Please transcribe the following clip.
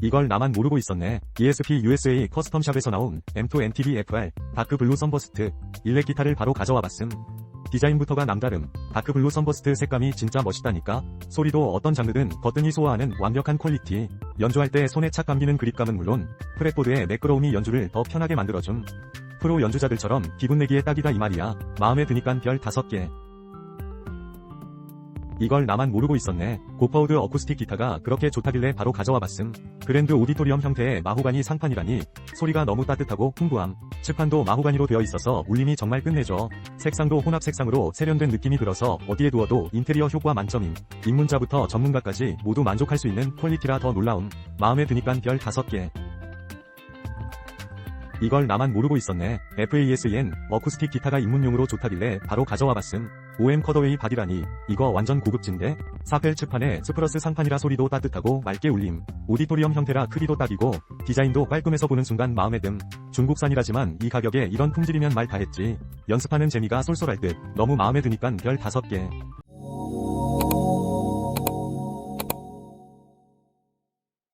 이걸 나만 모르고 있었네. ESP USA 커스텀샵에서 나온 M2 NTV FR 다크 블루 선버스트 일렉 기타를 바로 가져와 봤음. 디자인부터가 남다름. 다크 블루 선버스트 색감이 진짜 멋있다니까. 소리도 어떤 장르든 거뜬히 소화하는 완벽한 퀄리티. 연주할 때 손에 착 감기는 그립감은 물론 프렛보드의 매끄러움이 연주를 더 편하게 만들어줌. 프로 연주자들처럼 기분 내기에 딱이다 이 말이야. 마음에 드니깐 별 5개. 이걸 나만 모르고 있었네. 고파우드 어쿠스틱 기타가 그렇게 좋다길래 바로 가져와 봤음. 그랜드 오디토리엄 형태의 마호가니 상판이라니 소리가 너무 따뜻하고 풍부함. 칠판도 마호가니로 되어 있어서 울림이 정말 끝내줘. 색상도 혼합 색상으로 세련된 느낌이 들어서 어디에 두어도 인테리어 효과 만점임. 입문자부터 전문가까지 모두 만족할 수 있는 퀄리티라 더 놀라움. 마음에 드니깐 별 5개. 이걸 나만 모르고 있었네. FASN 어쿠스틱 기타가 입문용으로 좋다길래 바로 가져와 봤음. OM 컷어웨이 바디라니 이거 완전 고급진데? 사펠 츠판에 스프러스 상판이라 소리도 따뜻하고 맑게 울림. 오디토리엄 형태라 크기도 딱이고 디자인도 깔끔해서 보는 순간 마음에 듦. 중국산이라지만 이 가격에 이런 품질이면 말 다했지. 연습하는 재미가 쏠쏠할 듯 너무 마음에 드니깐 별 5개.